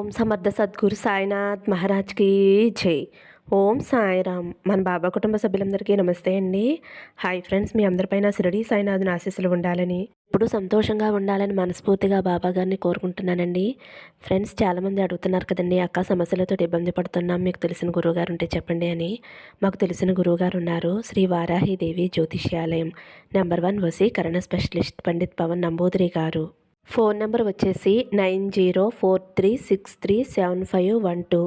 ఓం సమర్థ సద్గురు సాయినాథ్ మహారాజ్కి జై. ఓం సాయిరామ్. మన బాబా కుటుంబ సభ్యులందరికీ నమస్తే అండి. హాయ్ ఫ్రెండ్స్ మీ అందరిపైన శిరడి సాయినాథుని ఆశీస్సులు ఉండాలని ఇప్పుడు సంతోషంగా ఉండాలని మనస్ఫూర్తిగా బాబా గారిని కోరుకుంటున్నానండి. ఫ్రెండ్స్ చాలామంది అడుగుతున్నారు కదండి అక్క సమస్యలతో ఇబ్బంది పడుతున్నాం మీకు తెలిసిన గురువుగారు ఉంటే చెప్పండి అని. మాకు తెలిసిన గురువుగారు ఉన్నారు శ్రీ వారాహిదేవి జ్యోతిష్యాలయం. నెంబర్ వన్ వసీకరణ స్పెషలిస్ట్ పండిత్ పవన్ నంబూదిరి గారు. ఫోన్ నెంబర్ వచ్చేసి nine zero four three six three seven five one two.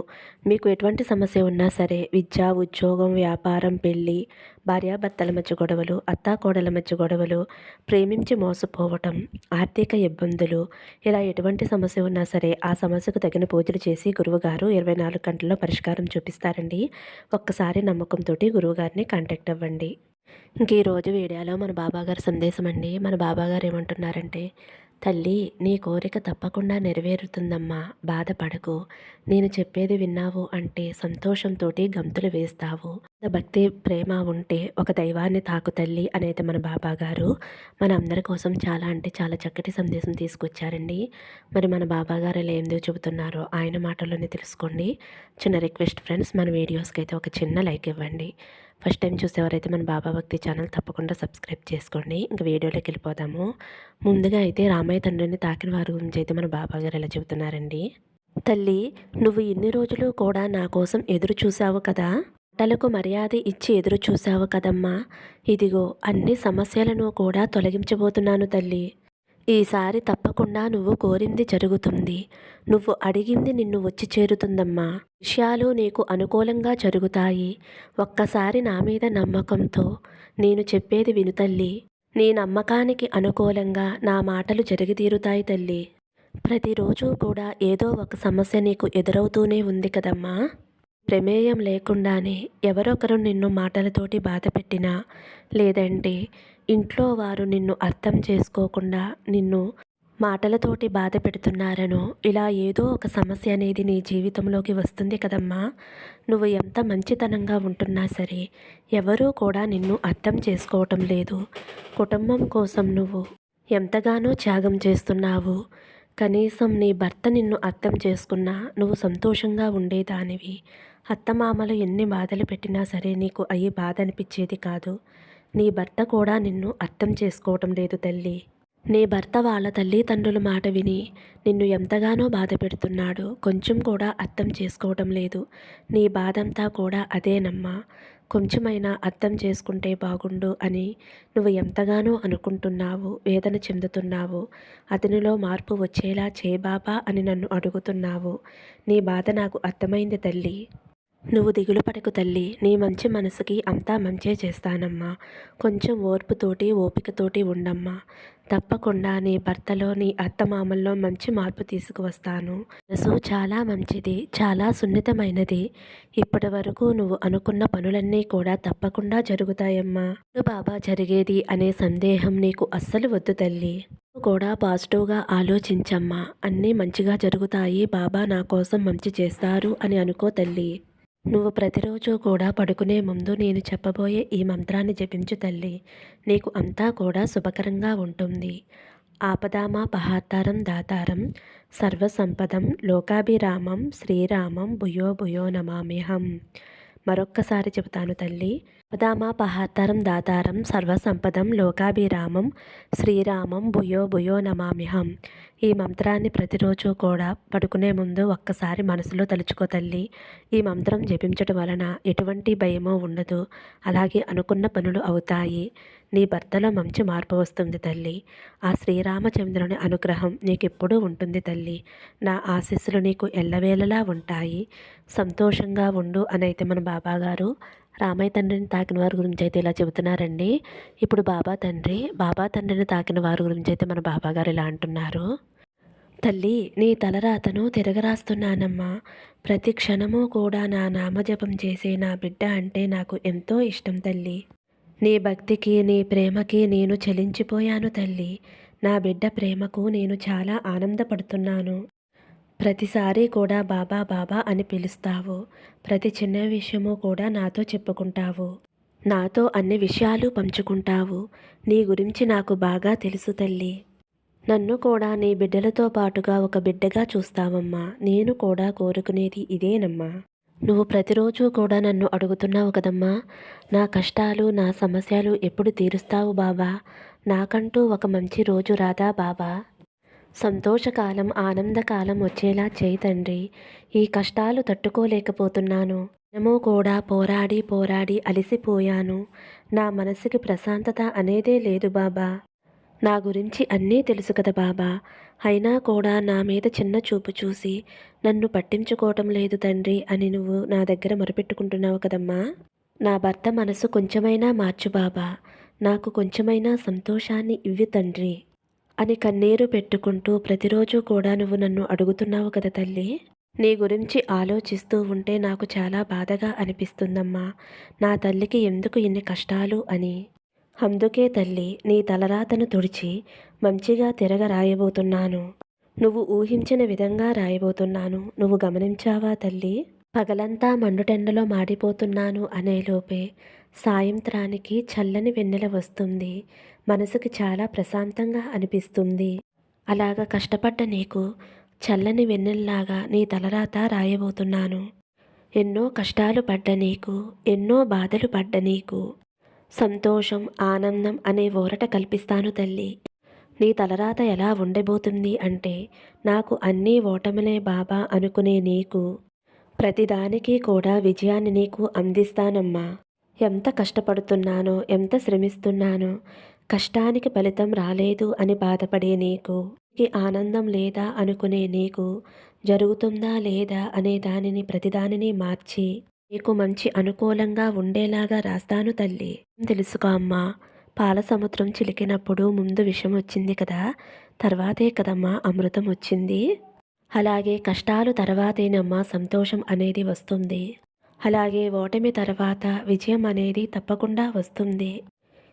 మీకు ఎటువంటి సమస్య ఉన్నా సరే విద్య ఉద్యోగం వ్యాపారం పెళ్ళి భార్యాభర్తల మధ్య గొడవలు అత్తాకోడల మధ్య గొడవలు ప్రేమించి మోసపోవటం ఆర్థిక ఇబ్బందులు ఇలా ఎటువంటి సమస్య ఉన్నా సరే ఆ సమస్యకు తగిన పూజలు చేసి గురువుగారు ఇరవై నాలుగు గంటల్లో పరిష్కారం చూపిస్తారండి. ఒక్కసారి నమ్మకంతో గురువుగారిని కాంటాక్ట్ అవ్వండి. ఇంక ఈరోజు వీడియోలో మన బాబాగారి సందేశం అండి మన బాబాగారు ఏమంటున్నారంటే తల్లి నీ కోరిక తప్పకుండా నెరవేరుతుందమ్మా. బాధపడకు. నేను చెప్పేది విన్నావు అంటే సంతోషంతో గంతులు వేస్తావు. భక్తి ప్రేమ ఉంటే ఒక దైవాన్ని తాకు తల్లి అనేది మన బాబా గారు. మన అందరి కోసం చాలా అంటే చాలా చక్కటి సందేశం తీసుకొచ్చారండి. మరి మన బాబా గారు ఎలా ఏందో చెబుతున్నారో ఆయన మాటల్లోనే తెలుసుకోండి. చిన్న రిక్వెస్ట్ ఫ్రెండ్స్ మన వీడియోస్కి అయితే ఒక చిన్న లైక్ ఇవ్వండి. ఫస్ట్ టైం చూసేవారైతే మన బాబా భక్తి ఛానల్ తప్పకుండా సబ్స్క్రైబ్ చేసుకోండి. ఇంకా వీడియోలోకి వెళ్ళిపోదాము. ముందుగా అయితే రామయ్య తండ్రిని తాకిన వారి గురించి అయితే మన బాబా గారు ఎలా చెబుతున్నారండి? తల్లి నువ్వు ఇన్ని రోజులు కూడా నా కోసం ఎదురు చూసావు కదా? తలకు మర్యాద ఇచ్చి ఎదురు చూసావు కదమ్మా. ఇదిగో అన్ని సమస్యలను కూడా తొలగించబోతున్నాను తల్లి. ఈసారి తప్పకుండా నువ్వు కోరింది జరుగుతుంది. నువ్వు అడిగింది నిన్ను వచ్చి చేరుతుందమ్మా. విషయాలు నీకు అనుకూలంగా జరుగుతాయి. ఒక్కసారి నా మీద నమ్మకంతో నేను చెప్పేది విను తల్లి. నీ నమ్మకానికి అనుకూలంగా నా మాటలు జరిగి తీరుతాయి తల్లి. ప్రతిరోజు కూడా ఏదో ఒక సమస్య నీకు ఎదురవుతూనే ఉంది కదమ్మా. ప్రమేయం లేకుండానే ఎవరొకరు నిన్ను మాటలతోటి బాధ పెట్టినా లేదంటే ఇంట్లో వారు నిన్ను అర్థం చేసుకోకుండా నిన్ను మాటలతోటి బాధ పెడుతున్నారనో ఇలా ఏదో ఒక సమస్య అనేది నీ జీవితంలోకి వస్తుంది కదమ్మా. నువ్వు ఎంత మంచితనంగా ఉంటున్నా సరే ఎవరూ కూడా నిన్ను అర్థం చేసుకోవటం లేదు. కుటుంబం కోసం నువ్వు ఎంతగానో త్యాగం చేస్తున్నావు. కనీసం నీ భర్త నిన్ను అర్థం చేసుకున్నా నువ్వు సంతోషంగా ఉండేదానివి. అత్తమామలు ఎన్ని బాధలు పెట్టినా సరే నీకు అయ్యి బాధ అనిపించేది కాదు. నీ భర్త కూడా నిన్ను అర్థం చేసుకోవటం లేదు తల్లి. నీ భర్త వాళ్ళ తల్లిదండ్రుల మాట విని నిన్ను ఎంతగానో బాధ పెడుతున్నాడు కొంచెం కూడా అర్థం చేసుకోవటం లేదు. నీ బాధంతా కూడా అదేనమ్మా కొంచెమైనా అర్థం చేసుకుంటే బాగుండు అని నువ్వు ఎంతగానో అనుకుంటున్నావు వేదన చెందుతున్నావు. అతనిలో మార్పు వచ్చేలా చేబాబా అని నన్ను అడుగుతున్నావు. నీ బాధ నాకు అర్థమైంది తల్లి. నువ్వు దిగులు పడకు తల్లి. నీ మంచి మనసుకి అంతా మంచే చేస్తానమ్మా. కొంచెం ఓర్పుతోటి ఓపికతోటి ఉండమ్మా. తప్పకుండా నీ భర్తలో నీ అత్తమామల్లో మంచి మార్పు తీసుకువస్తాను. మనసు చాలా మంచిది చాలా సున్నితమైనది. ఇప్పటి వరకు నువ్వు అనుకున్న పనులన్నీ కూడా తప్పకుండా జరుగుతాయమ్మా. బాబా జరిగేది అనే సందేహం నీకు అస్సలు వద్దు తల్లి. కూడా పాజిటివ్గా ఆలోచించమ్మా. అన్నీ మంచిగా జరుగుతాయి. బాబా నా కోసం మంచి చేస్తారు అని అనుకో తల్లి. నువ్వు ప్రతిరోజు కూడా పడుకునే ముందు నేను చెప్పబోయే ఈ మంత్రాన్ని జపించు తల్లి. నీకు అంతా కూడా శుభకరంగా ఉంటుంది. ఆపదామా పహాతారం దాతారం. సర్వసంపదం లోకాభిరామం శ్రీరామం భుయో భుయో నమామిహం మరొక్కసారి చెబుతాను తల్లి. పదామా పహాతరం దాతారం సర్వసంపదం లోకాభిరామం శ్రీరామం భుయో భుయో నమామ్యహం. ఈ మంత్రాన్ని ప్రతిరోజు కూడా పడుకునే ముందు ఒక్కసారి మనసులో తలుచుకో తల్లి. ఈ మంత్రం జపించడం వలన ఎటువంటి భయమో ఉండదు. అలాగే అనుకున్న పనులు అవుతాయి. నీ భర్తలో మంచి మార్పు వస్తుంది తల్లి. ఆ శ్రీరామచంద్రుని అనుగ్రహం నీకెప్పుడూ ఉంటుంది తల్లి. నా ఆశీస్సులు నీకు ఎల్లవేళలా ఉంటాయి. సంతోషంగా ఉండు అని అయితే మన బాబాగారు రామయ్య తండ్రిని తాకిన వారి గురించి అయితే ఇలా చెబుతున్నారండి. ఇప్పుడు బాబా తండ్రి బాబా తండ్రిని తాకిన వారి గురించి అయితే మన బాబాగారు ఇలా అంటున్నారు. తల్లి నీ తలరాతను తిరగరాస్తున్నానమ్మా. ప్రతి క్షణము కూడా నా నామజపం చేసే నా బిడ్డ అంటే నాకు ఎంతో ఇష్టం తల్లి. నీ భక్తికి నీ ప్రేమకి నేను చలించిపోయాను తల్లి. నా బిడ్డ ప్రేమకు నేను చాలా ఆనందపడుతున్నాను. ప్రతిసారి కూడా బాబా బాబా అని పిలుస్తావు. ప్రతి చిన్న విషయము కూడా నాతో చెప్పుకుంటావు. నాతో అన్ని విషయాలు పంచుకుంటావు. నీ గురించి నాకు బాగా తెలుసు తల్లి. నన్ను కూడా నీ బిడ్డలతో పాటుగా ఒక బిడ్డగా చూస్తావమ్మా. నేను కూడా కోరుకునేది ఇదేనమ్మా. నువ్వు ప్రతిరోజు కూడా నన్ను అడుగుతున్నావు కదమ్మా. నా కష్టాలు నా సమస్యలు ఎప్పుడు తీరుస్తావు బాబా నాకంటూ ఒక మంచి రోజు రాదా బాబా సంతోషకాలం ఆనందకాలం వచ్చేలా చేయి తండ్రి. ఈ కష్టాలు తట్టుకోలేకపోతున్నాను. మనము కూడా పోరాడి పోరాడి అలసిపోయాను. నా మనసుకి ప్రశాంతత అనేదే లేదు బాబా. నా గురించి అన్నీ తెలుసు కదా బాబా. అయినా కూడా నా మీద చిన్న చూపు చూసి నన్ను పట్టించుకోవటం లేదు తండ్రి అని నువ్వు నా దగ్గర మొరపెట్టుకుంటున్నావు కదమ్మా. నా భర్త మనసు కొంచెమైనా మార్చు బాబా. నాకు కొంచెమైనా సంతోషాన్ని ఇవ్వి తండ్రి అని కన్నీరు పెట్టుకుంటూ ప్రతిరోజు కూడా నువ్వు నన్ను అడుగుతున్నావు కదా తల్లి. నీ గురించి ఆలోచిస్తూ ఉంటే నాకు చాలా బాధగా అనిపిస్తుందమ్మా. నా తల్లికి ఎందుకు ఇన్ని కష్టాలు అని. అందుకే తల్లి నీ తలరాతను తుడిచి మంచిగా తిరగ రాయబోతున్నాను. నువ్వు ఊహించిన విధంగా రాయబోతున్నాను. నువ్వు గమనించావా తల్లి? పగలంతా మండుటెండలో మాడిపోతున్నాను అనేలోపే సాయంత్రానికి చల్లని వెన్నెల వస్తుంది. మనసుకి చాలా ప్రశాంతంగా అనిపిస్తుంది. అలాగ కష్టపడ్డ నీకు చల్లని వెన్నెల్లాగా నీ తలరాత రాయబోతున్నాను. ఎన్నో కష్టాలు పడ్డ నీకు ఎన్నో బాధలు పడ్డ నీకు సంతోషం ఆనందం అనే ఊరట కల్పిస్తాను తల్లి. నీ తలరాత ఎలా ఉండబోతుంది అంటే నాకు అన్నీ ఓటమిలే బాబా అనుకునే నీకు ప్రతిదానికి కూడా విజయాన్ని నీకు అందిస్తానమ్మా. ఎంత కష్టపడుతున్నానో ఎంత శ్రమిస్తున్నానో కష్టానికి ఫలితం రాలేదు అని బాధపడే నీకు ఈ ఆనందం లేదా అనుకునే నీకు జరుగుతుందా లేదా అనే దానిని ప్రతిదానిని మార్చి నీకు మంచి అనుకూలంగా ఉండేలాగా రాస్తాను తల్లి. తెలుసుకో అమ్మా? పాల సముద్రం చిలికినప్పుడు ముందు విషం వచ్చింది కదా? తర్వాతే కదమ్మా అమృతం వచ్చింది. అలాగే కష్టాలు తర్వాతేనమ్మా సంతోషం అనేది వస్తుంది. అలాగే ఓటమి తర్వాత విజయం అనేది తప్పకుండా వస్తుంది.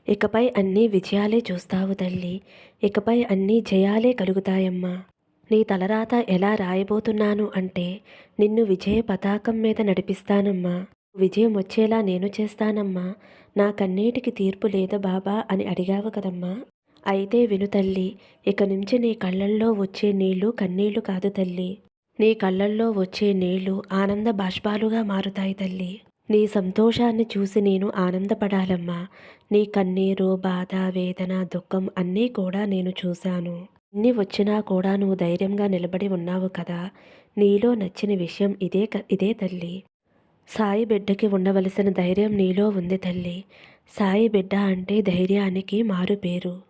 ఇకపై అన్నీ విజయాలే చూస్తావు తల్లి. ఇకపై అన్నీ జయాలే కలుగుతాయమ్మా. నీ తలరాత ఎలా రాయబోతున్నాను అంటే నిన్ను విజయ పతాకం మీద నడిపిస్తానమ్మా. విజయం వచ్చేలా నేను చేస్తానమ్మా. నా కన్నీటికి తీర్పు లేదా బాబా అని అడిగావు కదమ్మా. అయితే విను తల్లి ఇక నుంచి నీ కళ్ళల్లో వచ్చే నీళ్ళు కన్నీళ్ళు కాదు తల్లి. నీ కళ్ళల్లో వచ్చే నీళ్ళు ఆనంద బాష్పాలుగా మారుతాయి తల్లి. నీ సంతోషాన్ని చూసి నేను ఆనందపడాలమ్మా. నీ కన్నీరు బాధ వేదన దుఃఖం అన్నీ కూడా నేను చూశాను. ఎన్ని వచ్చినా కూడా నువ్వు ధైర్యంగా నిలబడి ఉన్నావు కదా. నీలో నచ్చిన విషయం ఇదే క- ఇదే తల్లి. సాయి బిడ్డకి ఉండవలసిన ధైర్యం నీలో ఉంది తల్లి. సాయి బిడ్డ అంటే ధైర్యానికి మారు పేరు.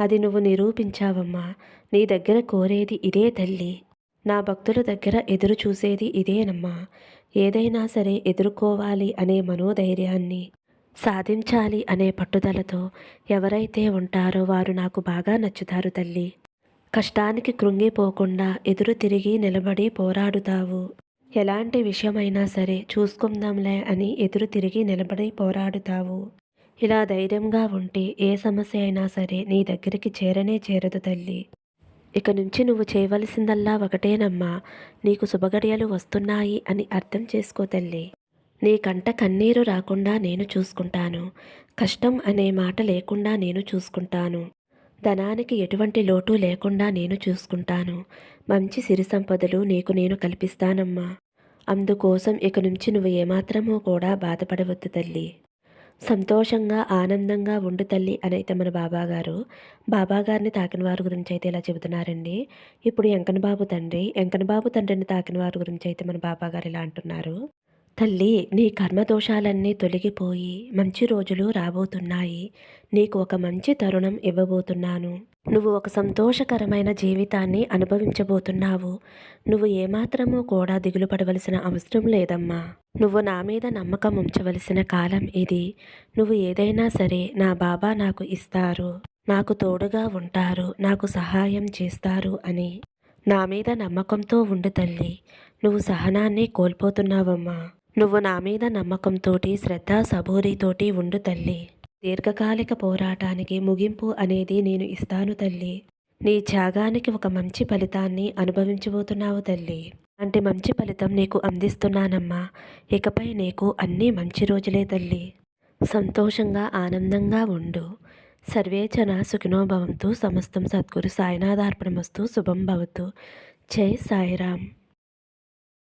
అది నువ్వు నిరూపించావమ్మా. నీ దగ్గర కోరేది ఇదే తల్లి. నా భక్తుల దగ్గర ఎదురు చూసేది ఇదేనమ్మా. ఏదైనా సరే ఎదుర్కోవాలి అనే మనోధైర్యాన్ని సాధించాలి అనే పట్టుదలతో ఎవరైతే ఉంటారో వారు నాకు బాగా నచ్చుతారు తల్లి. కష్టానికి కృంగిపోకుండా ఎదురు తిరిగి నిలబడి పోరాడుతావు. ఎలాంటి విషయమైనా సరే చూసుకుందాంలే అని ఎదురు తిరిగి నిలబడి పోరాడుతావు. ఇలా ధైర్యంగా ఉంటే ఏ సమస్య అయినా సరే నీ దగ్గరికి చేరనే చేరదు తల్లి. ఇక నుంచి నువ్వు చేయవలసిందల్లా ఒకటేనమ్మా. నీకు శుభగడియలు వస్తున్నాయి అని అర్థం చేసుకో తల్లి. నీ కంట కన్నీరు రాకుండా నేను చూసుకుంటాను. కష్టం అనే మాట లేకుండా నేను చూసుకుంటాను. ధనానికి ఎటువంటి లోటు లేకుండా నేను చూసుకుంటాను. మంచి సిరి సంపదలు నీకు నేను కల్పిస్తానమ్మా. అందుకోసం ఇక నుంచి నువ్వు ఏమాత్రమూ కూడా బాధపడవద్దు తల్లి. సంతోషంగా ఆనందంగా ఉండు తల్లి అని అయితే మన బాబాగారు. బాబాగారిని తాకిన వారి గురించి అయితే ఇలా చెబుతున్నారండి. ఇప్పుడు ఎంకనబాబు తండ్రి ఎంకనబాబు తండ్రిని తాకిన వారి గురించి అయితే మన బాబాగారు ఇలా అంటున్నారు. తల్లి నీ కర్మదోషాలన్నీ తొలగిపోయి మంచి రోజులు రాబోతున్నాయి. నీకు ఒక మంచి తరుణం ఇవ్వబోతున్నాను. నువ్వు ఒక సంతోషకరమైన జీవితాన్ని అనుభవించబోతున్నావు. నువ్వు ఏమాత్రమూ కూడా దిగులు పడవలసిన అవసరం లేదమ్మా. నువ్వు నా మీద నమ్మకం ఉంచవలసిన కాలం ఇది. నువ్వు ఏదైనా సరే నా బాబా నాకు ఇస్తారు. నాకు తోడుగా ఉంటారు. నాకు సహాయం చేస్తారు అని. నా మీద నమ్మకంతో ఉండు తల్లి. నువ్వు సహనాన్ని కోల్పోతున్నావమ్మా. నువ్వు నా మీద నమ్మకంతోటి శ్రద్ధ సబూరితోటి ఉండు తల్లి. దీర్ఘకాలిక పోరాటానికి ముగింపు అనేది నేను ఇస్తాను తల్లి. నీ త్యాగానికి ఒక మంచి ఫలితాన్ని అనుభవించబోతున్నావు తల్లి. అంటే మంచి ఫలితం నీకు అందిస్తున్నానమ్మా. ఇకపై నీకు అన్నీ మంచి రోజులే తల్లి. సంతోషంగా ఆనందంగా ఉండు. సర్వేచన జన సమస్తం సద్గురు సాయినాథార్పణమస్తు శుభం భవతు. జై సాయిరామ్.